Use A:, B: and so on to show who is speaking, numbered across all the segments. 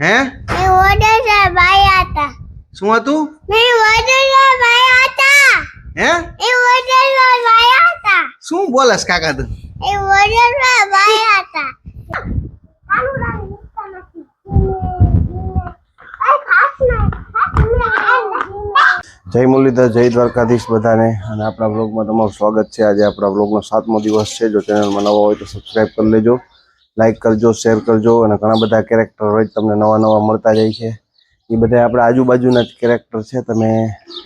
A: હે?
B: મેં વડોદરા ભાઈ હતા
A: શું હતું?
B: મેં વડોદરા ભાઈ હતા
A: હે?
B: એ વડોદરા ભાઈ હતા
A: શું બોલસ કાકા તું?
B: એ વડોદરા ભાઈ હતા મૂકતા નથી.
C: જય મુરલીધર જય દ્વારકાધીશ બધાને. અને આપણા બ્લોગમાં તમારું સ્વાગત છે. આજે આપણા બ્લોગનો સાતમો દિવસ છે. જો ચેનલમાં નવા હોય તો સબસ્ક્રાઈબ કરી લેજો. લાઈક કરજો શેર કરજો અને ઘણા બધા કેરેક્ટર રોજ તમને નવા નવા મળતા જાય છે. એ બધા આપણા આજુબાજુના જ કેરેક્ટર છે. તમે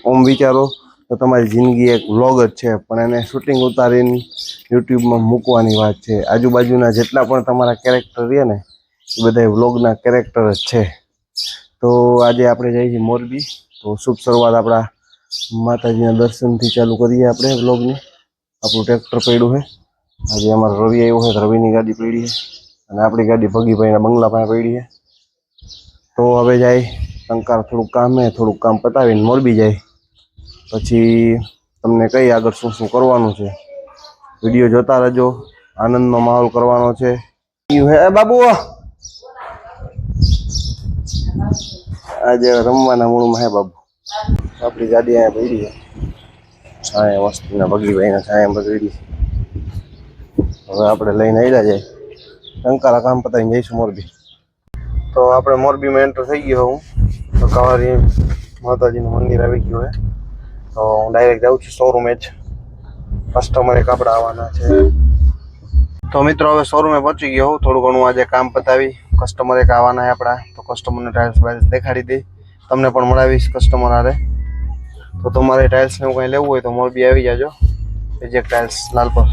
C: ઓમ વિચારો તો તમારી જિંદગી એક વ્લોગ જ છે, પણ એને શૂટિંગ ઉતારીને યુટ્યુબમાં મૂકવાની વાત છે. આજુબાજુના જેટલા પણ તમારા કેરેક્ટર રહે ને, એ બધા વ્લોગના કેરેક્ટર જ છે. તો આજે આપણે જઈએ છીએ મોરબી. તો શુભ શરૂઆત આપણા માતાજીના દર્શનથી ચાલુ કરીએ આપણે વ્લોગને આપણું ટ્રેક્ટર પડ્યું છે આજે અમારો રવિ આવ્યો છે, તો રવિની ગાડી પડી છે અને આપણી ગાડી ભગીભાઈના બંગલા પાસે પડી છે. તો હવે જાય ટંકાર થોડુંક કામ છે થોડુંક કામ પતાવીને મોરબી જાય. પછી તમને કઈ આગળ શું શું કરવાનું છે. વીડિયો જોતા રહેજો, આનંદનો માહોલ કરવાનો છે. એ બાબુ. આજે રમવાના મૂળમાં હે બાબુ. આપણી ગાડી અહીંયા પડી છે. છાયા વસ્તીના બગીભાઈના છાયા બગડી હવે આપણે લઈને આવ્યા જાય ટંકારા કામ પતાવીને જઈશું મોરબી. તો આપણે મોરબીમાં એન્ટર થઈ ગયો હું. તો કવારી માતાજીનું મંદિર આવી ગયું હે. તો હું ડાયરેક્ટ જાઉં છું શોરૂમે જ. કસ્ટમરે કપડાં આવવાના છે. તો મિત્રો, હવે શોરૂમે પહોંચી ગયો હું. થોડું ઘણું આજે કામ પતાવી. કસ્ટમર આવવાના છે આપણા. તો કસ્ટમરને ટાઇલ્સ બાઇલ્સ દેખાડી દઈ તમને પણ મળાવીશ કસ્ટમર આરે તો તમારે ટાઇલ્સને એવું કંઈ લેવું હોય તો મોરબી આવી જાજો. એજેક ટાઇલ્સ લાલપર.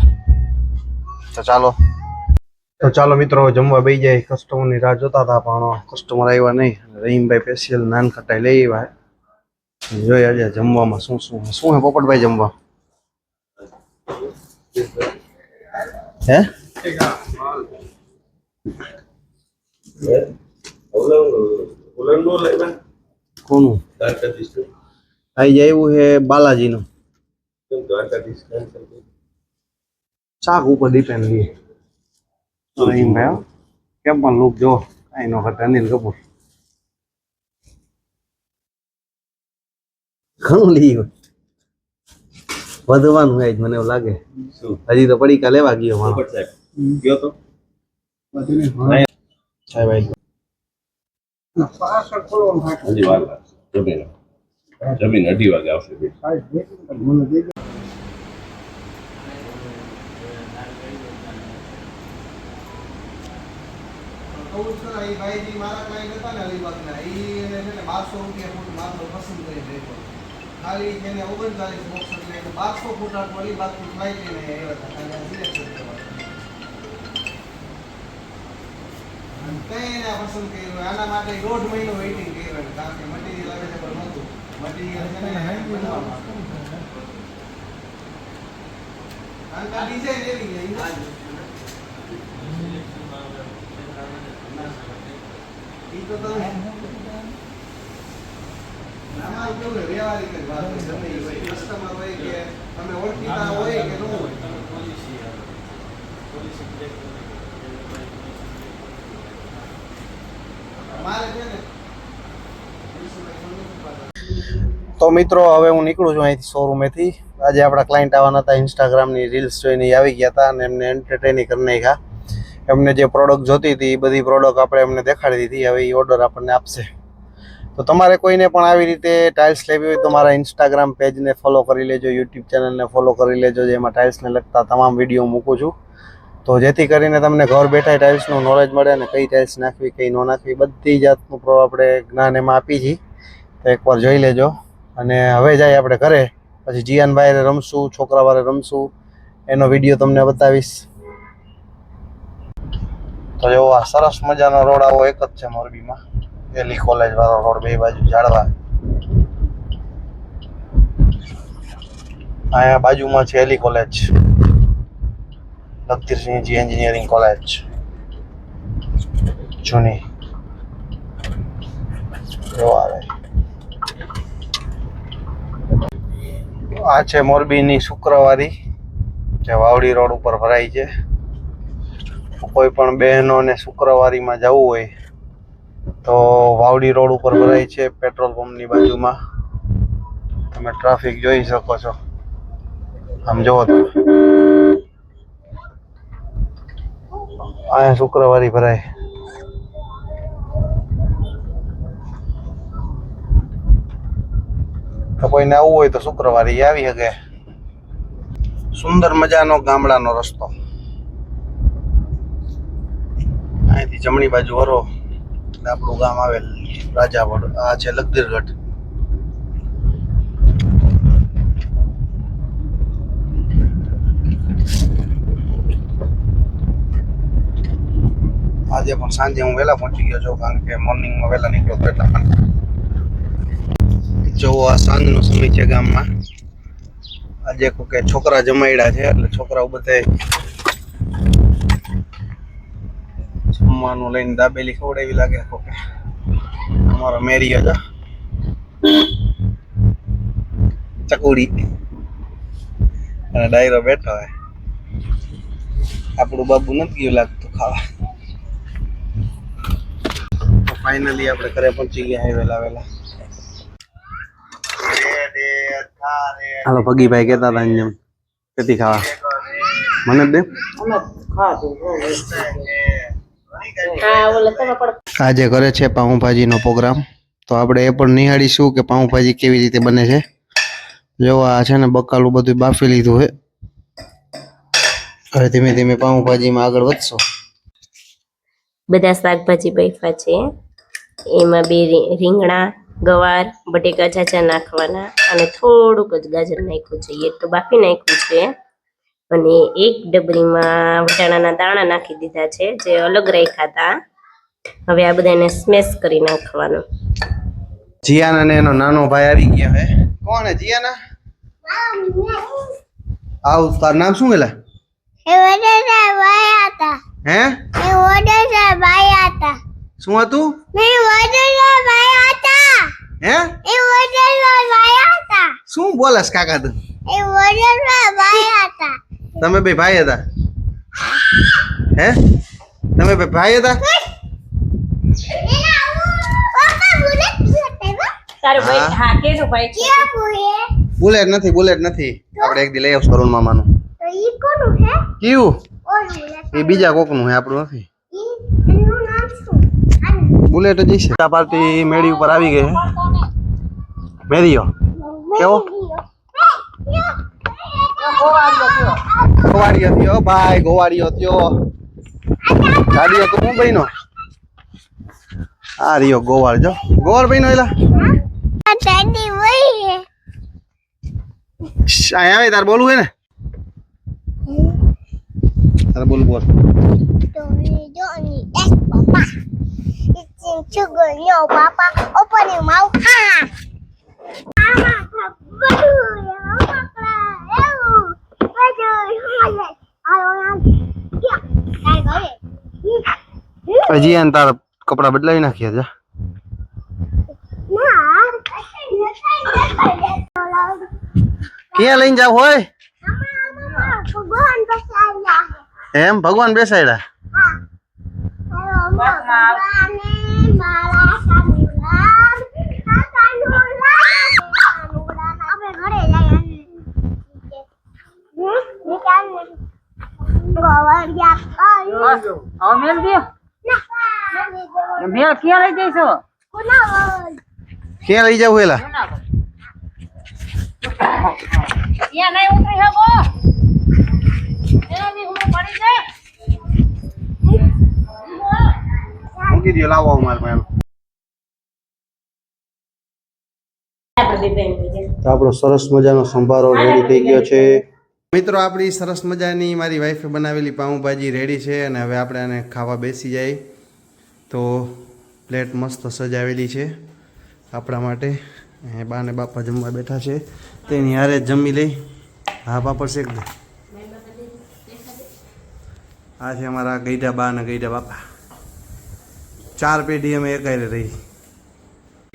C: તો ચાલો. તો ચાલો મિત્રો જમવા બે જાય. કસ્ટમરની રાહ જોતા હતા પણ કસ્ટમર આવ્યા નહીં. રહીમભાઈ સ્પેશિયલ નાન ખટાઈ લઈ આવ્યા. જોઈએ આજે જમવામાં શું શું શું હે પોપટભાઈ જમવા? હે? કોનું? આઈ જાય એવું છે બાલાજીનું. શાક ઉપર ડિપેન્ડ લઈએ રહીમ ભાઈ કેમ પણ લુક જો કઈ નો કરતા અનિલ કપૂર. ઘણું લઈ ગયું. વધવાનું આજ મને એવું લાગે. હજી તો પડીકા લેવા ગયો મારો ગયો.
D: હજી વાર લાગશે. જમીન જમીન અઢી વાગે આવશે. બેન.
A: ખાલી જેને ઓગણચાલીસ બોક્સ એટલે બારસો ફૂટ વાળી બાકી ફ્લાઇટ લઈને આવ્યા હતા. ખાલી સિલેક્શન કરવા કઈ એને પસંદ કર્યું આના માટે દોઢ મહિનો વેઇટિંગ કર્યું કારણ કે મટીરિયલ અવેલેબલ નહોતું. મટીરિયલ છે ને બનાવવામાં હતું. કારણ કે ડિઝાઇન એવી છે ઈ તો તમે આમાં કેવું છે, વ્યવહારિક જ વાત છે. ગમે ઈ હોય. કસ્ટમર હોય કે તમે ઓળખીતા હોય કે ન હોય મારે છે ને
C: તો મિત્રો, હવે હું નીકળું છું અહીંથી શોરૂમેથી આજે આપણા ક્લાયન્ટ આવવાના હતા ઇન્સ્ટાગ્રામની રીલ્સ જોઈને આવી ગયા હતા અને એમને એન્ટરટેનિંગ કરી નાખ્યા. એમને જે પ્રોડક્ટ જોતી હતી, એ બધી પ્રોડક્ટ આપણે એમને દેખાડી દીધી. હવે એ ઓર્ડર આપણને આપશે. તો તમારે કોઈને પણ આવી રીતે ટાઇલ્સ લેવી હોય તો મારા ઇન્સ્ટાગ્રામ પેજને ફોલો કરી લેજો યુટ્યુબ ચેનલને ફોલો કરી લેજો, જેમાં ટાઇલ્સને લગતા તમામ વીડિયો મૂકું છું. તો જેથી કરીને તમને ઘર બેઠા ટાઇલ્સનું નોલેજ મળે અને કઈ ટાઇલ્સ નાખવી, કઈ ન નાખવી, બધી જાતનું આપણે જ્ઞાન એમાં આપી છીએ તો એકવાર જોઈ લેજો. અને હવે જાય આપણે ઘરે. પછી જીયાનભાઈ રમશું છોકરાવાળે રમશું. એનો વીડિયો તમને બતાવીશ. તો જો આ સરસ મજાનો રોડ આવો એક જ છે મોરબીમાં. એલી કોલેજ વાળો રોડ બે બાજુ ઝાડવા. અહીંયા બાજુમાં છે એલી કોલેજ લખતીરસિંહજી એન્જિનિયરિંગ કોલેજ જૂની. આવે. આ છે મોરબીની શુક્રવારી. જે વાવડી રોડ ઉપર ભરાય છે. કોઈ પણ બહેનોને શુક્રવારીમાં જવું હોય, તો વાવડી રોડ ઉપર ભરાય છે પેટ્રોલ પંપની બાજુમાં. તમે ટ્રાફિક જોઈ શકો છો. આમ જુઓ તમે. અહીંયા શુક્રવારી ભરાય. તો કોઈને આવવું હોય તો શુક્રવારે આવી શકે. સુંદર મજાનો ગામડાનો રસ્તો. અહીંથી જમણી બાજુ વરો એટલે આપણું ગામ આવેલ રાજાવડ. આ છે લગદીરગઢ. આજે પણ સાંજે હું વહેલા પહોંચી ગયો છું કારણ કે મોર્નિંગમાં વહેલા નીકળ્યો હતો એટલા માટે. જોવો આ સાંજનો સમય છે ગામમાં. આજે કે છોકરા જમાયડા છે એટલે છોકરાઓ બધે જમવાનું લઈને દાબેલી ખવડાવી લાગે કોકે અમારો મેરી હતા ચકુડી. અને ડાયરો બેઠો હોય આપણું બાબુ નથી ગયું લાગતું ખાવા. ફાઇનલી આપણે ઘરે પહોંચી ગયા વેલા વેલા હાલો ભગીભાઈ કેતા હતા એમ. કેતી ખાવા? મને દે. આજે કરે છે પાઉંભાજીનો પ્રોગ્રામ. તો આપણે એ પણ નિહાળીશું કે પાઉંભાજી કેવી રીતે બને છે. જો આ છે ને બકાલું બધું બાફી લીધું છે. હવે ધીમે ધીમે પાઉંભાજીમાં આગળ વધશો.
E: બધા શાકભાજી બૈફા છે. એમાં બે રીંગણા, ગવાર, બટેકા ચાચા નાખવાના અને થોડુંક જ ગાજર નાખ્યું છે. એક તો બાફી નાખ્યું છે. અને એક ડબરીમાં વટાણાના દાણા નાખી દીધા છે જે અલગ રાખ્યા હતા. હવે આ બધાને સ્મેશ કરી નાખવાનું.
C: જીયાના ને એનો નાનો ભાઈ આવી ગયા હે. કોણ હે જીયાના? આવ તાર નામ શું એલા
B: એ વડેલા ભાઈ હતા.
C: હે?
B: એ વડેલા ભાઈ હતા.
C: શું હતું?
B: મે વડેલા ભાઈ હતા.
C: હે?
B: એ વડેલા ભાઈ હતા.
C: શું બોલસ કાકા તું?
B: એ વડેલા ભાઈ હતા.
C: તમે બે ભાઈ હતા? હે? તમે બે ભાઈ હતા?
B: બુલેટ
C: નથી બુલેટ નથી. આપણે એક દી લઈ આવશું કરુણ મામાનું. કયું? એ બીજા કોકનું હે આપણું નથી. બુલેટ જ છે. આ પાર્ટી મેળી ઉપર આવી ગઈ છે મેરીઓ કેવો? ગોવાડીઓ થયો. ભાઈ ગોવાડીઓ થયો. ગાડીઓ તો હું બહેનો આ રહ્યો જો. ગોવાળ બહેનો એલા. અહીંયા આવે? તાર બોલવું હે ને? તારે બોલ
B: તો એ જો ની એક પપ્પા ઇચિન છુગર યો પાપા ઓપનિંગ માઉ હા આમાં તો બધું યો પકડા એવું બધું હાલે આયો ના ક્યાં કાઈ કરે
C: હજી એને તારા કપડા બદલાવી નાખ્યા જા ક્યાં લઈને જાવ હોય? એમ? ભગવાન બેસાડ્યા
B: હા ભગવાને મારા સાનુલાલ આ સાનુલાલ સાનુલાલ આપણે ઘરે જઈએ હમ નિકાલ ગોવરિયા કાયો
F: હવે મેલ દે મેલ ક્યાં લઈ જઈશો?
C: ક્યાં લઈ જાવ એલા
F: ત્યાં નહીં ઉતરી શકો. એનાથી હું પડી જાય
C: મૂકી દો લાવો અમારે પાસે તો આપણો સરસ મજાનો સંભારો રેડી થઈ ગયો છે. મિત્રો, આપણી સરસ મજાની મારી વાઈફે બનાવેલી પાઉંભાજી રેડી છે અને હવે આપણે આને ખાવા બેસી જાય. તો પ્લેટ મસ્ત સજાવેલી છે આપણા માટે. એ બા ને બાપા જમવા બેઠા છે. તેની હારે જમી લઈ. હા, પાપડ શેક આ છે અમારા ગઈડા બા અને ગઈડા બાપા. ચાર પેઢી અમે એકાઈ રહી.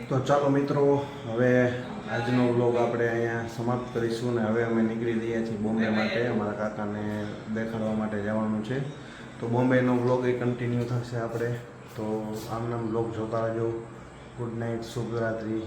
C: તો ચાલો મિત્રો, હવે આજનો વ્લોગ આપણે અહીંયા સમાપ્ત કરીશું ને હવે અમે નીકળી રહ્યા છીએ બોમ્બે માટે, અમારા કાકાને દેખાડવા માટે જવાનું છે. તો બોમ્બેનો વ્લોગ એ કન્ટિન્યુ થશે આપણે. તો આમનામ બ્લોગ જોતા રહેજો. Good night શુભરાત્રિ